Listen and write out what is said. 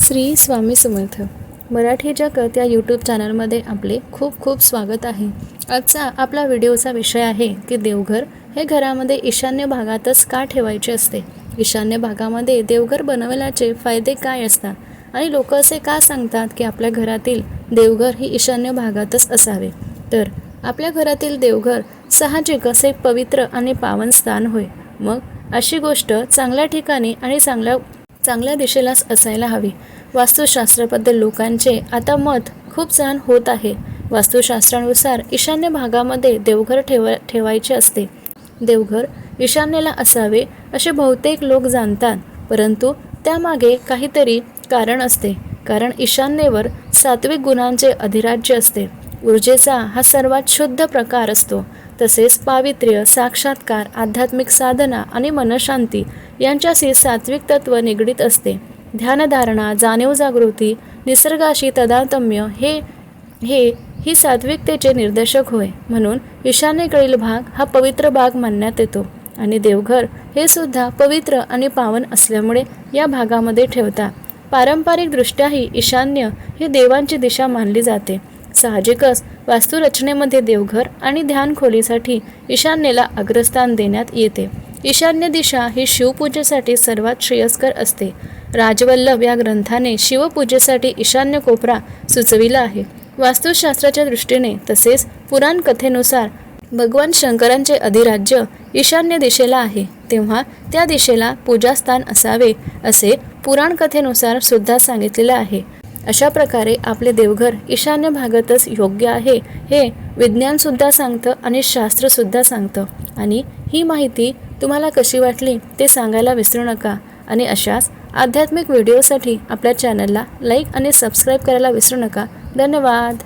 श्री स्वामी समर्थ. मराठी जगत या यूट्यूब चॅनलमध्ये आपले खूप खूप स्वागत आहे. आजचा आपला व्हिडिओचा विषय आहे की देवघर हे घरामध्ये ईशान्य भागातच का ठेवायचे असते? ईशान्य भागामध्ये देवघर बनवल्याचे फायदे काय असतात? आणि लोक असे का सांगतात की आपल्या घरातील देवघर ही ईशान्य भागातच असावे? तर आपल्या घरातील देवघर साहजिक असे पवित्र आणि पावन स्थान होय. मग अशी गोष्ट चांगल्या ठिकाणी आणि चांगल्या चांगल्या दिशेलाच असायला हवी. वास्तुशास्त्राबद्दल लोकांचे आता मत खूप जाण होत आहे. वास्तुशास्त्रानुसार ईशान्य भागामध्ये देवघर ठेवा ठेवायचे असते. देवघर ईशान्येला असावे असे बहुतेक लोक जाणतात परंतु त्यामागे काहीतरी कारण असते. कारण ईशान्येवर सात्विक गुणांचे अधिराज्य असते. ऊर्जेचा हा सर्वात शुद्ध प्रकार असतो. तसेच पावित्र्य साक्षात्कार आध्यात्मिक साधना आणि मनशांती यांच्याशी सात्विक तत्व निगडीत असते. ध्यानधारणा जाणीव जागृती निसर्गाशी तदातम्य हे हे ही सात्विकतेचे निर्देशक होय. म्हणून ईशान्येकडील भाग हा पवित्र भाग मानण्यात येतो आणि देवघर हे सुद्धा पवित्र आणि पावन असल्यामुळे या भागामध्ये ठेवतात पारंपरिकदृष्ट्याही ईशान्य ही देवांची दिशा मानली जाते. साहजिकच वास्तुरचनेमध्ये देवघर आणि ध्यान खोलीसाठी ईशान्येला अग्रस्थान देण्यात येते. ईशान्य दिशा ही शिवपूजेसाठी सर्वात श्रेयस्कर असते. राजवल्लभ या ग्रंथाने शिवपूजेसाठी ईशान्य कोपरा सुचविला आहे. वास्तुशास्त्राच्या दृष्टीने तसेच पुराण कथेनुसार भगवान शंकरांचे अधिराज्य ईशान्य दिशेला आहे. तेव्हा त्या दिशेला पूजास्थान असावे असे पुराण कथेनुसार सुद्धा सांगितलेले आहे. अशा प्रकारे आपले देवघर ईशान्य भागातच योग्य आहे हे विज्ञानसुद्धा सांगतं आणि शास्त्रसुद्धा सांगतं. आणि ही माहिती तुम्हाला कशी वाटली ते सांगायला विसरू नका. आणि अशाच आध्यात्मिक व्हिडिओसाठी आपल्या चॅनलला लाईक आणि सबस्क्राईब करायला विसरू नका. धन्यवाद.